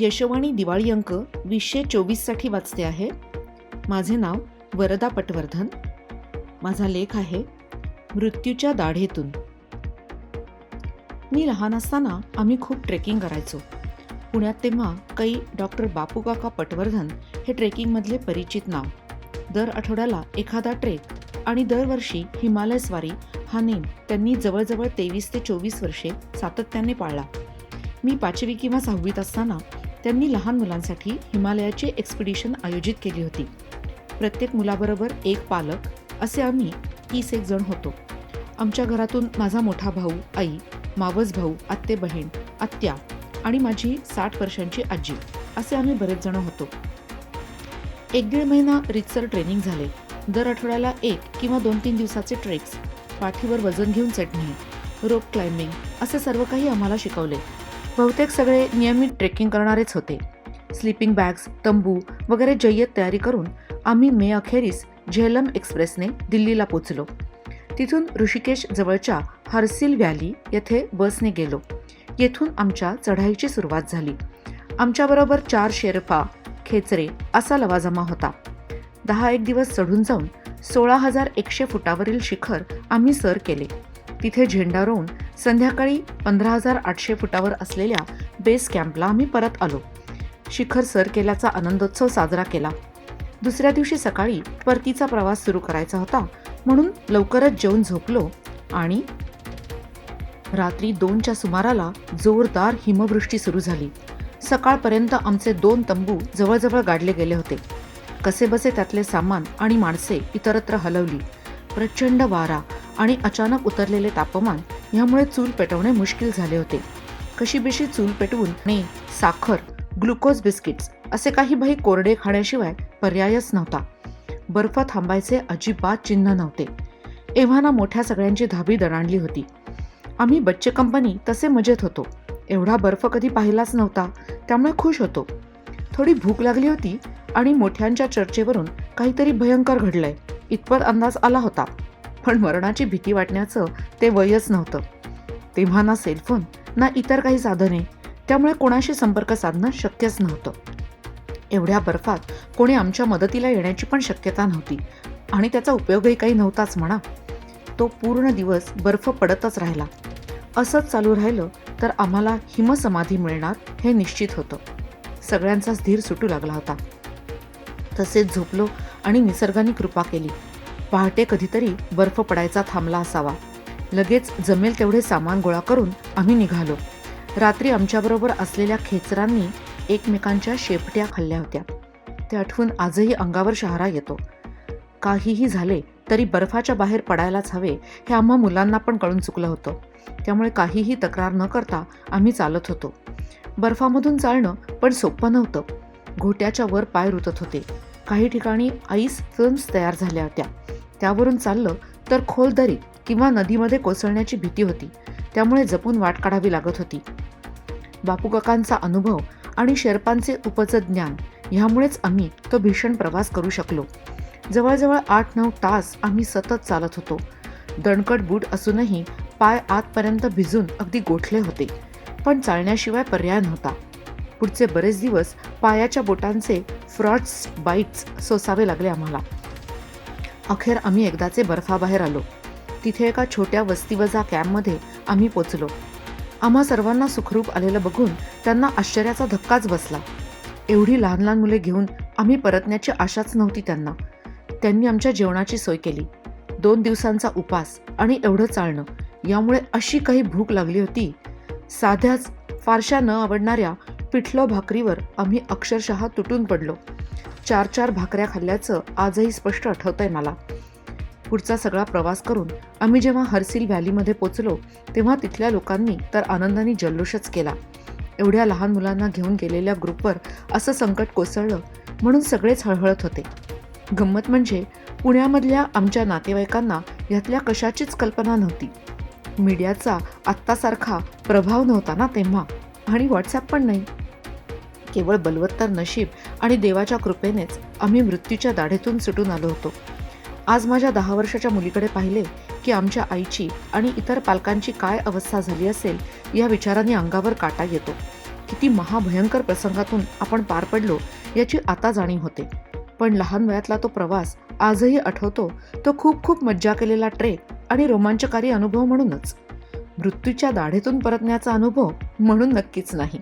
यशवाणी दिवाळी अंक वीसशे चोवीससाठी वाचते आहे. माझे नाव वरदा पटवर्धन. माझा लेख आहे मृत्यूच्या दाढेतून. मी लहान असताना आम्ही खूप ट्रेकिंग करायचो. पुण्यात तेव्हा काही डॉक्टर बापूकाका पटवर्धन हे ट्रेकिंगमधले परिचित नाव. दर आठवड्याला एखादा ट्रेक आणि दरवर्षी हिमालय स्वारी हा नेम त्यांनी जवळजवळ तेवीस ते चोवीस वर्षे सातत्याने पाळला. मी पाचवी किंवा सहावीत असताना त्यांनी लहान मुलांसाठी हिमालयाची एक्सपिडिशन आयोजित केली होती. प्रत्येक मुलाबरोबर एक पालक असे आम्ही तीस एक जण होतो. आमच्या घरातून माझा मोठा भाऊ आई मावस भाऊ आत्ते बहीण आत्या आणि माझी साठ वर्षांची आजी असे आम्ही बरेच जण होतो. एक दीड महिना रितसर ट्रेनिंग झाले. दर आठवड्याला एक किंवा दोन तीन दिवसाचे ट्रेक्स पाठीवर वजन घेऊन चढणे रोप क्लाइम्बिंग असे सर्व काही आम्हाला शिकवले. बहुतेक सगळे नियमित ट्रेकिंग करणारेच होते. स्लीपिंग बॅग्स तंबू वगैरे जय्यत तयारी करून आम्ही मे अखेरीस झेलम एक्सप्रेसने दिल्लीला पोचलो. तिथून ऋषिकेश जवळच्या हर्सिल व्हॅली येथे बसने गेलो. येथून आमच्या चढाईची सुरुवात झाली. आमच्याबरोबर चार शेरफा खेचरे असा लवाजमा होता. दहा एक दिवस चढून जाऊन सोळा हजार एकशे फुटावरील शिखर आम्ही सर केले. तिथे झेंडा रोवून संध्याकाळी पंधरा हजार आठशे फुटावर असलेल्या बेस कॅम्पला आम्ही परत आलो. शिखर सर केल्याचा आनंदोत्सव साजरा केला. दुसऱ्या दिवशी सकाळी परतीचा प्रवास सुरू करायचा होता म्हणून लवकरच जेवून झोपलो आणि रात्री दोनच्या सुमाराला जोरदार हिमवृष्टी सुरू झाली. सकाळपर्यंत आमचे दोन तंबू जवळजवळ गाडले गेले होते. कसेबसे त्यातले सामान आणि माणसे इतरत्र हलवली. प्रचंड वारा आणि अचानक उतरलेले तापमान ह्यामुळे चूल पेटवणे मुश्किल झाले होते. कशीबेशी चूल पेटवून ने साखर ग्लुकोज बिस्किट्स असे काही भाई कोरडे खाण्याशिवाय पर्यायच नव्हता. बर्फ थांबायचे अजिबात चिन्ह नव्हते. एव्हाना मोठ्या सगळ्यांची धाबी दणाणली होती. आम्ही बच्चे कंपनी तसे मजेत होतो. एवढा बर्फ कधी पाहिलाच नव्हता त्यामुळे खुश होतो. थोडी भूक लागली होती आणि मोठ्यांच्या चर्चेवरून काहीतरी भयंकर घडलंय. इतपत अंदाज आला होता. पण मरणाची भीती वाटण्याचं ते वयच नव्हतं. तेव्हा ना सेलफोन ना इतर काही साधने त्यामुळे कोणाशी संपर्क साधणं शक्यच नव्हतं. एवढ्या बर्फात कोणी आमच्या मदतीला येण्याची पण शक्यता नव्हती आणि त्याचा उपयोगही काही नव्हताच म्हणा. तो पूर्ण दिवस बर्फ पडतच राहिला. असंच चालू राहिलं तर आम्हाला हिमसमाधी मिळणार हे निश्चित होतं. सगळ्यांचाच धीर सुटू लागला होता. तसेच झोपलो आणि निसर्गाने कृपा केली. पहाटे कधीतरी बर्फ पडायचा थांबला असावा. लगेच जमेल तेवढे सामान गोळा करून आम्ही निघालो. रात्री आमच्याबरोबर असलेल्या खेचरांनी एकमेकांच्या शेपट्या खाल्ल्या होत्या. ते आठवून आजही अंगावर शहारा येतो. काहीही झाले तरी बर्फाच्या बाहेर पडायलाच हवे हे आम्हा मुलांना पण कळून चुकलं होतं. त्यामुळे काहीही तक्रार न करता आम्ही चालत होतो. बर्फामधून चालणं पण सोपं नव्हतं. घोट्याच्या वर पाय रुतत होते. काही ठिकाणी आईस फिल्म्स तयार झाल्या होत्या. त्यावरून चाललं तर खोल दरीत किंवा नदीमध्ये कोसळण्याची भीती होती. त्यामुळे जपून वाट काढावी लागत होती. बापूकाकांचा अनुभव आणि शेर्पांचे उपज ज्ञान ह्यामुळेच आम्ही तो भीषण प्रवास करू शकलो. जवळजवळ आठ नऊ तास आम्ही सतत चालत होतो. दणकट बूट असूनही पाय आतपर्यंत भिजून अगदी गोठले होते. पण चालण्याशिवाय पर्याय नव्हता. पुढचे बरेच दिवस पायाच्या बोटांचे फ्रॉड्स बाईट्स सोसावे लागले आम्हाला. अखेर आम्ही एकदाचे बर्फाबाहेर आलो. तिथे एका छोट्या वस्तीवजा कॅम्पमध्ये आम्ही पोचलो. आम्हा सर्वांना सुखरूप आलेलं बघून त्यांना आश्चर्याचा धक्काच बसला. एवढी लहान लहान मुले घेऊन आम्ही परतण्याची आशाच नव्हती त्यांना. त्यांनी आमच्या जेवणाची सोय केली. दोन दिवसांचा उपास आणि एवढं चालणं यामुळे अशी काही भूक लागली होती. साध्याच फारशा न आवडणाऱ्या पिठलं भाकरीवर आम्ही अक्षरशः तुटून पडलो. चार चार भाकऱ्या खाल्ल्याचं आजही स्पष्ट आठवतंय मला. पुढचा सगळा प्रवास करून आम्ही जेव्हा हर्सिल व्हॅलीमध्ये पोचलो तेव्हा तिथल्या लोकांनी तर आनंदाने जल्लोषच केला. एवढ्या लहान मुलांना घेऊन गेलेल्या ग्रुपवर असं संकट कोसळलं म्हणून सगळेच हळहळत होते. गंमत म्हणजे पुण्यामधल्या आमच्या नातेवाईकांना यातल्या कशाचीच कल्पना नव्हती. मीडियाचा आत्तासारखा प्रभाव नव्हता ना तेव्हा आणि व्हॉट्सॲप पण नाही. केवळ बलवत्तर नशीब आणि देवाच्या कृपेनेच आम्ही मृत्यूच्या दाढेतून सुटून आलो होतो. आज माझ्या दहा वर्षाच्या मुलीकडे पाहिले की आमच्या आईची आणि इतर पालकांची काय अवस्था झाली असेल या विचाराने अंगावर काटा येतो. किती महाभयंकर प्रसंगातून आपण पार पडलो याची आता जाणीव होते. पण लहान वयातला तो प्रवास आजही आठवतो तो खूप खूप मज्जा केलेला ट्रेक आणि रोमांचकारी अनुभव म्हणूनच. मृत्यूच्या दाढेतून परतण्याचा अनुभव म्हणून नक्कीच नाही.